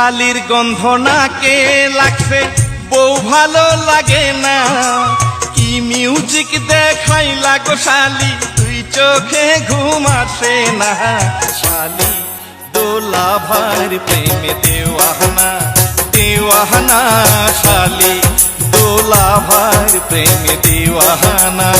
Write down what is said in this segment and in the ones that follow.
শালির গন্ধ নাকে লাগছে। বউ ভালো লাগে না। কি মিউজিক দেখাই লাগো শালি? তুই চোখে ঘুম আসে না। শালি, দোলা ভার প্রেমে দেওয়ানা দেওয়ানা শালি, দোলা ভার প্রেমে দেওয়ানা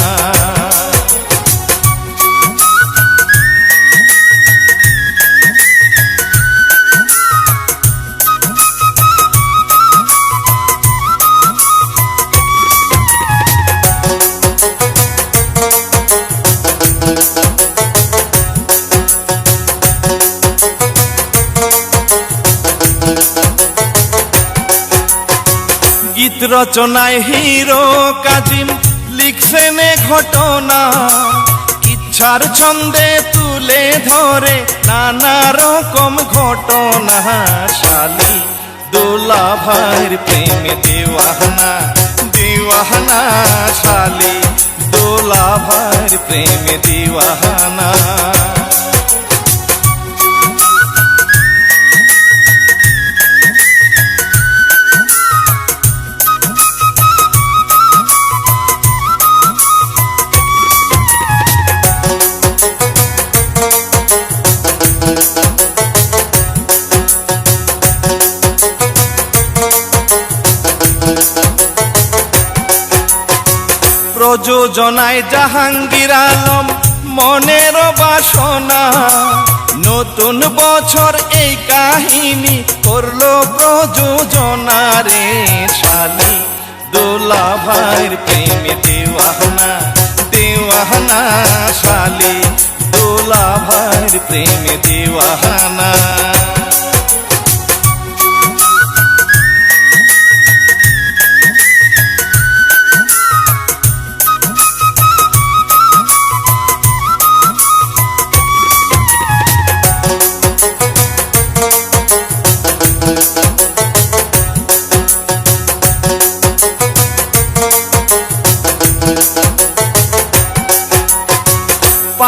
গীত রচনায় হিরো কাজিম লিখছেন ঘটনা। ইচ্ছার ছন্দে তুলে ধরে নানা রকম ঘটনা। শালি দোলা ভাইয়ের প্রেমে দেওয়ানা দেওয়ানা। শালি দোলা ভাইয়ের প্রেমে দেওয়ানা। প্রযোজনায় জাহাঙ্গীর আলম মনের বাসনা। নতুন বছর এই কাহিনী করল প্রযোজনা রে শালি। দোলা ভাইয়ের প্রেমে দেওয়ানা দেওয়ানা শালি। দোলা ভাইয়ের প্রেমে দেওয়ানা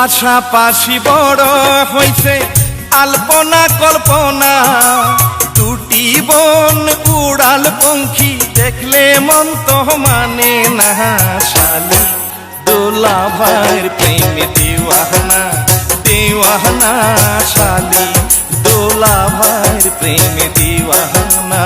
পাশাপাশি বড় হইছে আলপনা কল্পনা। দুটি বন উড়াল পঙ্খী, দেখলে মন তো মানে না, শালি। দোলা ভাইয়ের প্রেমে দেওয়ানা দেওয়ানা, শালি। দোলা ভাইয়ের প্রেমে দেওয়ানা।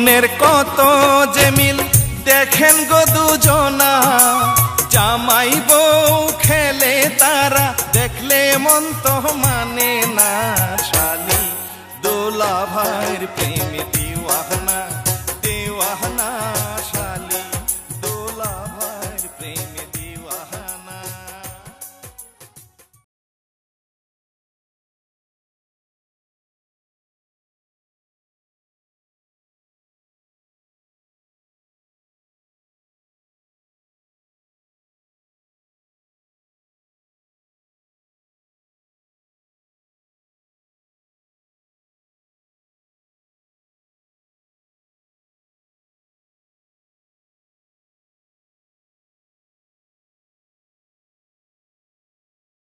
মনের কত জেমিল দেখেন গো দুজনা, জামাই বউ খেলে তারা, দেখলে মন তো মানে না শালি। দোলা ভাইর প্রেমে দিওয়াহনা দেওয়াহনা শালি। দোলা ভাইর প্রেমে